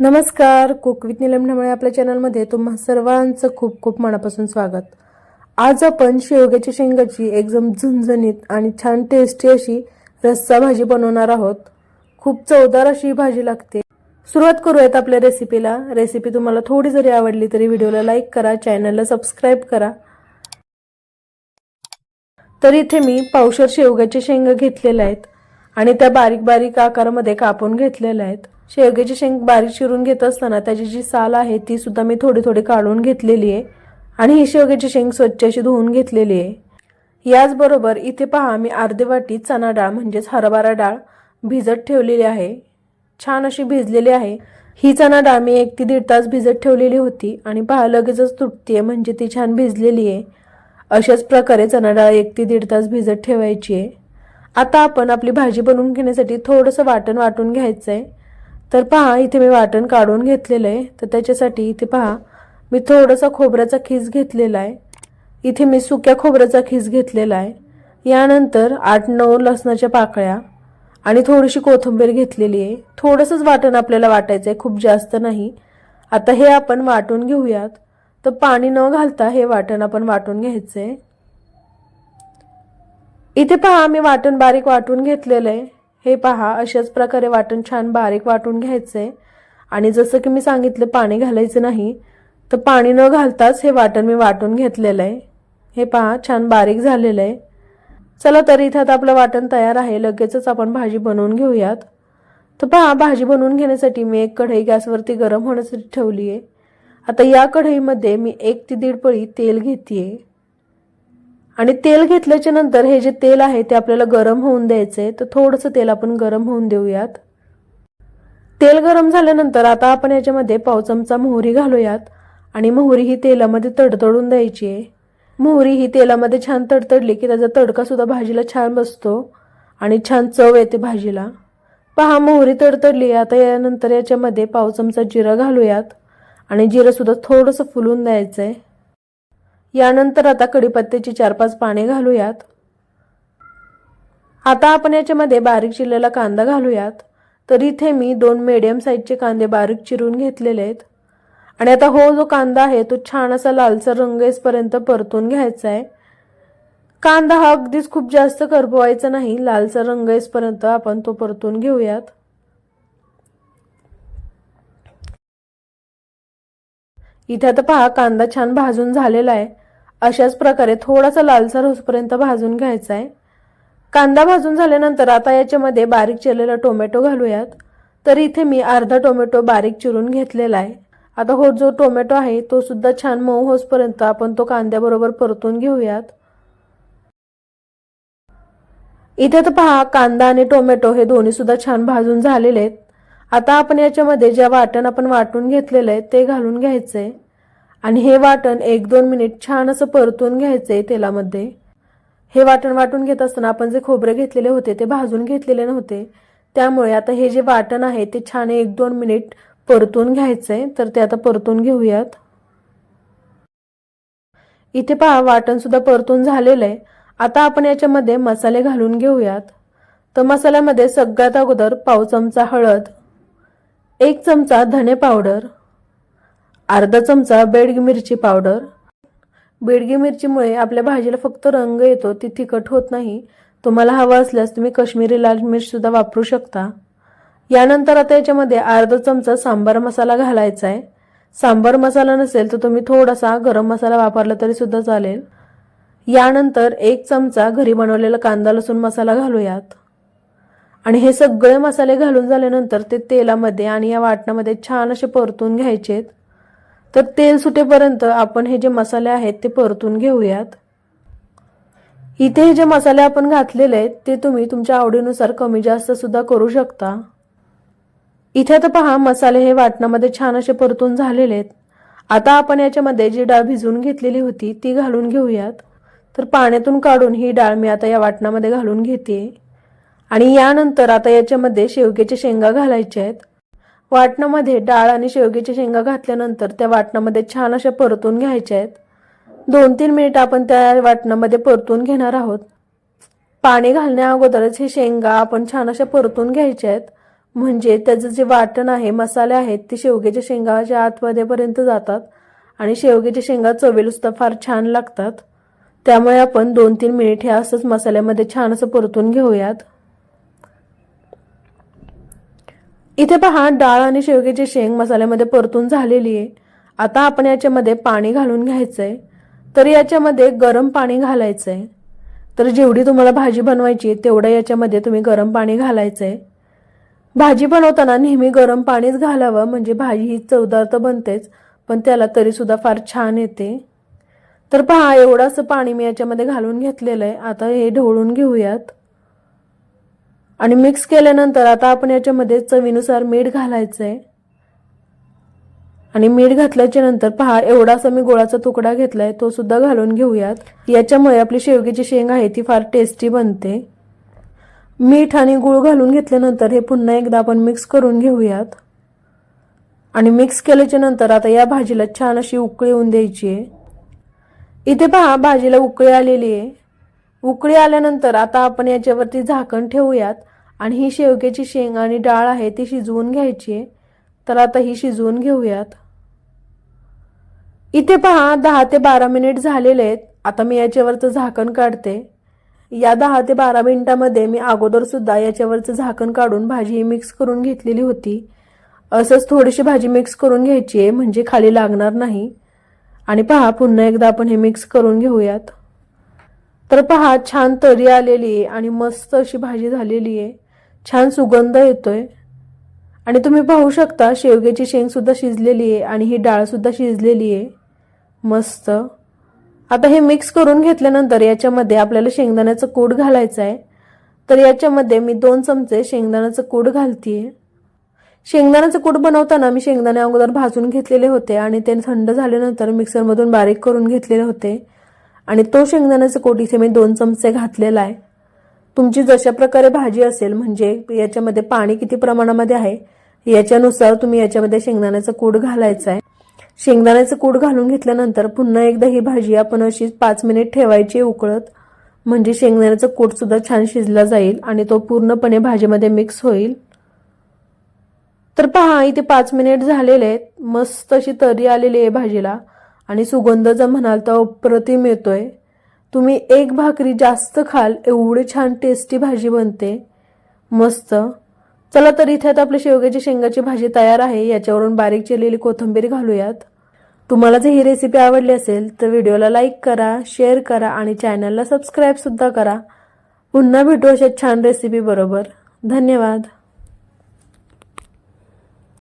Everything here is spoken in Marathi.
नमस्कार. कुक विथ निलमण्यामुळे आपल्या चॅनलमध्ये तुम्हा सर्वांचं खूप खूप मनापासून स्वागत. आज आपण शेवग्याच्या शेंगाची एकदम झणझणीत आणि छान टेस्टी अशी रस्सा भाजी बनवणार आहोत. खूप चवदार अशी ही भाजी लागते. सुरुवात करूयात आपल्या रेसिपीला रेसिपी तुम्हाला थोडी जरी आवडली तरी व्हिडिओला लाईक करा चॅनलला सबस्क्राईब करा. तर इथे मी पावशर शेवग्याच्या शेंगा घेतलेल्या आहेत आणि त्या बारीक बारीक आकारामध्ये कापून घेतलेल्या आहेत. शेवग्याची शेंग बारीक चिरून घेत असताना त्याची जी साल आहे ती सुद्धा मी थोडी थोडी काढून घेतलेली आहे. आणि ही शेवग्याची शेंग स्वच्छ अशी धुवून घेतलेली आहे. याचबरोबर इथे पहा मी अर्धे वाटी चणा डाळ म्हणजेच हरभरा डाळ भिजत ठेवलेली आहे. छान अशी भिजलेली आहे. ही चणा डाळ मी एक ते दीड तास भिजत ठेवलेली होती आणि पहा लगेचच तुटते म्हणजे ती छान भिजलेली आहे. अशाच प्रकारे चणा डाळ एक ते दीड तास भिजत ठेवायची आहे. आता आपण आपली भाजी बनवून घेण्यासाठी थोडंसं वाटण वाटून घ्यायचं आहे तर पहा इथे मी वाटण काढून घेतलेलं आहे. तर त्याच्यासाठी इथे पहा मी थोडासा खोबऱ्याचा खीस घेतलेला आहे. इथे मी सुक्या खोबऱ्याचा खीस घेतलेला आहे. यानंतर आठ नऊ लसणाच्या पाकळ्या आणि थोडीशी कोथिंबीर घेतलेली आहे. थोडंसंच वाटण आपल्याला वाटायचं आहे खूप जास्त नाही. आता हे आपण वाटून घेऊयात. तर पाणी न घालता हे वाटण आपण वाटून घ्यायचं आहे इथे पहा मी वाटण बारीक वाटून घेतलेलं आहे. हे पहा अशाच प्रकारे वाटण छान बारीक वाटून घ्यायचं. आहे आणि जसं की मी सांगितलं पाणी घालायचं नाही तर पाणी न घालताच हे वाटण मी वाटून घेतलेलं आहे. हे पहा छान बारीक झालेलं आहे. चला तर इथं आता आपलं वाटण तयार आहे. लगेचच आपण भाजी बनवून घेऊयात. तर पहा भाजी बनवून घेण्यासाठी मी एक कढई गॅसवरती गरम होण्यासाठी ठेवली आहे आता या कढईमध्ये मी एक ते दीड पळी तेल घेते आणि तेल घेतल्याच्या नंतर हे जे तेल आहे ते आपल्याला गरम होऊन द्यायचं आहे तर थोडंसं तेल आपण गरम होऊन देऊयात. तेल गरम झाल्यानंतर आता आपण याच्यामध्ये पाव चमचा मोहरी घालूयात. आणि मोहरी ही तेलामध्ये तडतडून द्यायची आहे. मोहरी ही तेलामध्ये छान तडतडली की त्याचा तडकासुद्धा भाजीला छान बसतो. आणि छान चव येते भाजीला. पहा मोहरी तडतडली आता यानंतर याच्यामध्ये पाव चमचा जिरं घालूयात. आणि जिरंसुद्धा थोडंसं फुलून द्यायचं आहे यानंतर आता कडीपत्त्याची चार पाच पाने घालूयात. आता आपण याच्यामध्ये बारीक चिरलेला कांदा घालूयात. तर इथे मी दोन मीडियम साईजचे कांदे बारीक चिरून घेतलेले आहेत. आणि आता हो जो कांदा आहे तो छान असा लालसर रंग येसपर्यंत परतून घ्यायचा आहे. कांदा हा अगदीच खूप जास्त करपवायचा नाही लालसर रंग येसपर्यंत आपण तो परतून घेऊयात. इथे आता पहा कांदा छान भाजून झालेला आहे. अशाच प्रकारे थोडासा लालसर होसपर्यंत भाजून घ्यायचा आहे. कांदा भाजून झाल्यानंतर आता याच्यामध्ये बारीक चिरलेला टोमॅटो घालूयात. तर इथे मी अर्धा टोमॅटो बारीक चिरून घेतलेला आहे. आता हो जो टोमॅटो आहे तो सुद्धा छान मऊ होसपर्यंत आपण तो कांद्याबरोबर परतून घेऊयात. इथे तर पहा कांदा आणि टोमॅटो हे दोन्ही सुद्धा छान भाजून झालेले आहेत. आता आपण याच्यामध्ये ज्या वाटण आपण वाटून घेतलेलं आहे ते घालून घ्यायचं आहे आणि हे वाटण एक दोन मिनिट छान असं परतून घ्यायचंय तेलामध्ये. हे वाटण वाटून घेत असताना आपण जे खोबरे घेतलेले होते ते भाजून घेतलेले नव्हते. त्यामुळे आता हे जे वाटण आहे ते छान एक दोन मिनिट परतून घ्यायचंय. तर ते आता परतून घेऊयात. इथे पहा वाटण सुद्धा परतून झालेलं आहे. आता आपण याच्यामध्ये मसाले घालून घेऊयात. तर मसाल्यामध्ये सगळ्यात अगोदर पाव चमचा हळद एक चमचा धने पावडर अर्धा चमचा बेडगी मिरची पावडर. बेडगी मिरचीमुळे आपल्या भाजीला फक्त रंग येतो ती तिखट होत नाही. तुम्हाला हवा असल्यास तुम्ही कश्मीरी लाल मिरचसुद्धा वापरू शकता. यानंतर आता याच्यामध्ये अर्धा चमचा सांबार मसाला घालायचा आहे सांबार मसाला नसेल तर तुम्ही थोडासा गरम मसाला वापरला तरी सुद्धा चालेल. यानंतर एक चमचा घरी बनवलेला कांदा लसूण मसाला घालूयात. आणि हे सगळे मसाले घालून झाल्यानंतर ते तेलामध्ये आणि या वाटणामध्ये छान असे परतून घ्यायचेत. तर तेल सुटेपर्यंत आपण हे जे मसाले आहेत ते परतून घेऊयात. इथे हे जे मसाले आपण घातलेले आहेत ते तुम्ही तुमच्या आवडीनुसार कमी जास्त सुद्धा करू शकता. इथे तर पहा मसाले हे वाटणामध्ये छान असे परतून झालेले आहेत. आता आपण याच्यामध्ये जी डाळ भिजवून घेतलेली होती ती घालून घेऊयात. तर पाण्यातून काढून ही डाळ मी आता या वाटणामध्ये घालून घेते. आणि यानंतर आता याच्यामध्ये शेवग्याच्या शेंगा घालायच्या आहेत. वाटणामध्ये डाळ आणि शेवग्याच्या शेंगा घातल्यानंतर त्या वाटणामध्ये छान अशा परतून घ्यायच्या आहेत. दोन तीन मिनिट आपण त्या वाटणामध्ये परतून घेणार आहोत. पाणी घालण्या अगोदरच हे शेंगा आपण छान अशा परतून घ्यायच्या आहेत. म्हणजे त्याचं जे वाटण आहे मसाले आहेत ते शेवग्याच्या शेंगाच्या आतमध्येपर्यंत जातात आणि शेवग्याच्या शेंगा चवेलसुद्धा फार छान लागतात. त्यामुळे आपण दोन तीन मिनिट हे असंच मसाल्यामध्ये छान असं परतून घेऊयात. इथे पहा डाळ आणि शेवग्याची शेंग मसाल्यामध्ये परतून झालेली आहे. आता आपण याच्यामध्ये पाणी घालून घ्यायचं आहे तर याच्यामध्ये गरम पाणी घालायचं आहे तर जेवढी तुम्हाला भाजी बनवायची तेवढं याच्यामध्ये तुम्ही गरम पाणी घालायचं आहे भाजी बनवताना नेहमी गरम पाणीच घालावं म्हणजे भाजी ही चवदार तर बनतेच पण त्याला तरीसुद्धा फार छान येते. तर पहा एवढं असं पाणी मी याच्यामध्ये घालून घेतलेलं आहे. आता हे ढवळून घेऊयात. आणि मिक्स केल्यानंतर आता आपण याच्यामध्ये चवीनुसार मीठ घालायचं आहे आणि मीठ घातल्याच्या नंतर पहा एवढासा मी गोळाचा तुकडा घेतलाय तो सुद्धा घालून घेऊयात. याच्यामुळे आपली शेवग्याची शेंग आहे ती फार टेस्टी बनते. मीठ आणि गुळ घालून घेतल्यानंतर हे पुन्हा एकदा आपण मिक्स करून घेऊयात. आणि मिक्स केल्याच्यानंतर आता या भाजीला छान अशी उकळी येऊन द्यायची आहे. इथे पहा भाजीला उकळी आलेली आहे. उकळी आल्यानंतर आता आपण याच्यावरती झाकण ठेवूयात. आणि ही शेवग्याची शेंग आणि डाळ आहे ती शिजवून घ्यायची आहे. तर आता ही शिजवून घेऊयात. इथे पहा दहा ते बारा मिनिट झालेले आहेत. आता मी याच्यावरचं झाकण काढते. या दहा ते बारा मिनिटामध्ये मी अगोदरसुद्धा याच्यावरचं झाकण काढून भाजी मिक्स करून घेतलेली होती. असंच थोडीशी भाजी मिक्स करून घ्यायची आहे म्हणजे खाली लागणार नाही. आणि पहा पुन्हा एकदा आपण हे मिक्स करून घेऊयात. तर पहा छान तरी आलेली आहे आणि मस्त अशी भाजी झालेली आहे. छान सुगंध येतोय. आणि तुम्ही पाहू शकता शेवग्याची शेंगसुद्धा शिजलेली आहे आणि ही डाळसुद्धा शिजलेली आहे. मस्त. आता हे मिक्स करून घेतल्यानंतर याच्यामध्ये आपल्याला शेंगदाण्याचं कूड घालायचं आहे तर याच्यामध्ये मी दोन चमचे शेंगदाण्याचं कूड घालतीये. शेंगदाण्याचं कूट बनवताना मी शेंगदाणे अगोदर भाजून घेतलेले होते आणि ते थंड झाल्यानंतर मिक्सरमधून बारीक करून घेतलेले होते. आणि तो शेंगदाण्याचं कूट इथे मी दोन चमचे घातलेला आहे. तुमची जशा प्रकारे भाजी असेल म्हणजे याच्यामध्ये पाणी किती प्रमाणामध्ये आहे याच्यानुसार तुम्ही याच्यामध्ये शेंगदाण्याचं कूड घालायचं आहे शेंगदाण्याचं कूड घालून घेतल्यानंतर पुन्हा एकदा ही भाजी आपण अशी पाच मिनिट ठेवायची उकळत म्हणजे शेंगदाण्याचं कूट सुद्धा छान शिजला जाईल आणि तो पूर्णपणे भाजीमध्ये मिक्स होईल. तर पहा इथे पाच मिनिट झालेले आहेत. मस्त अशी तरी आलेली आहे भाजीला. आणि सुगंध जर म्हणाल तर अप्रतिम येतोय. तुम्ही एक भाकरी जास्त खाल एवढी छान टेस्टी भाजी बनते. मस्त. चला तर इथे आता आपल्या शेवग्याची शेंगाची भाजी तयार आहे. याच्यावरून बारीक चिरलेली कोथिंबीर घालूयात. तुम्हाला जर ही रेसिपी आवडली असेल तर व्हिडिओला लाईक करा शेअर करा आणि चॅनलला सबस्क्राईब सुद्धा करा. पुन्हा भेटू अशा छान रेसिपी बरोबर. धन्यवाद.